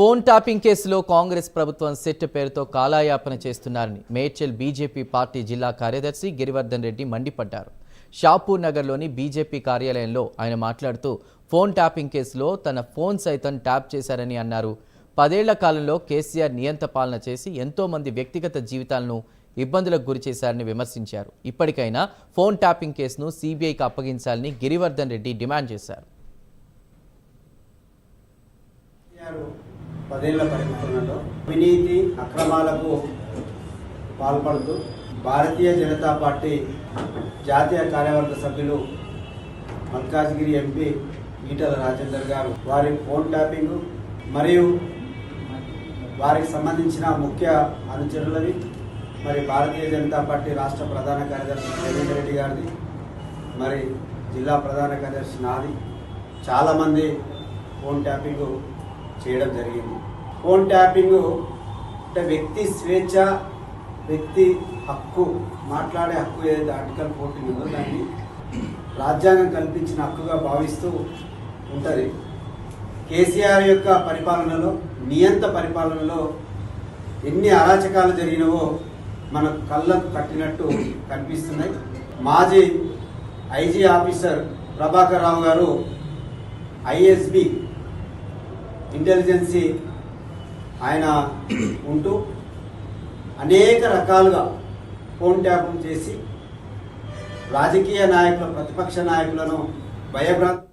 Phone tapping కేసులో కాంగ్రెస్ ప్రభుత్వం set పేరుతో కాలాయాపన చేస్తున్నారని మేడ్చల్ బీజేపీ పార్టీ జిల్లా కార్యదర్శి గిరివర్ధన్ రెడ్డి మండిపడ్డారు. షాపూర్ నగర్లోని బీజేపీ కార్యాలయంలో ఆయన మాట్లాడుతూ ఫోన్ ట్యాపింగ్ కేసులో తన ఫోన్ సైతం ట్యాప్ చేశారని అన్నారు. పదేళ్ళ కాలంలో కేసీఆర్ నియంత పాలన చేసి ఎంతోమంది వ్యక్తిగత జీవితాలను ఇబ్బందులకు గురి చేశారని విమర్శించారు. ఇప్పటికైనా ఫోన్ ట్యాపింగ్ కేసును సీబీఐకి అప్పగించాలని గిరివర్ధన్ రెడ్డి డిమాండ్ చేశారు కేసీఆర్ పదేళ్ళ పరిపాలనలో అవినీతి అక్రమాలకు పాల్పడుతూ భారతీయ జనతా పార్టీ జాతీయ కార్యవర్గ సభ్యులు మల్కాజ్గిరి ఎంపీ ఈటల రాజేందర్ గారు. వారి ఫోన్ ట్యాపింగ్ మరియు వారికి సంబంధించిన ముఖ్య అనుచరులవి మరి భారతీయ జనతా పార్టీ రాష్ట్ర ప్రధాన కార్యదర్శి రేవంత్ రెడ్డి గారిది మరి జిల్లా ప్రధాన కార్యదర్శి నాది. చాలామంది ఫోన్ ట్యాపింగ్ చేయడం జరిగింది. ఫోన్ ట్యాపింగ్ అంటే వ్యక్తి స్వేచ్ఛ వ్యక్తి హక్కు మాట్లాడే హక్కు ఏదైతే ఆర్టికల్ ఫోర్టీన్ ఉందో దాన్ని రాజ్యాంగం కల్పించిన హక్కుగా భావిస్తూ ఉంటుంది. కేసీఆర్ యొక్క పరిపాలనలో నియంత పరిపాలనలో ఎన్ని అరాచకాలు జరిగినవో మన కళ్ళకు కట్టినట్టు కనిపిస్తున్నాయి. మాజీ ఐజీ ఆఫీసర్ ప్రభాకర్ రావు గారు ఐఎస్బి ఇంటెలిజెన్సీ ఆయన ఉంటూ అనేక రకాలుగా ఫోన్ ట్యాపింగ్ చేసి రాజకీయ నాయకుల ప్రతిపక్ష నాయకులను భయభ్రాంతి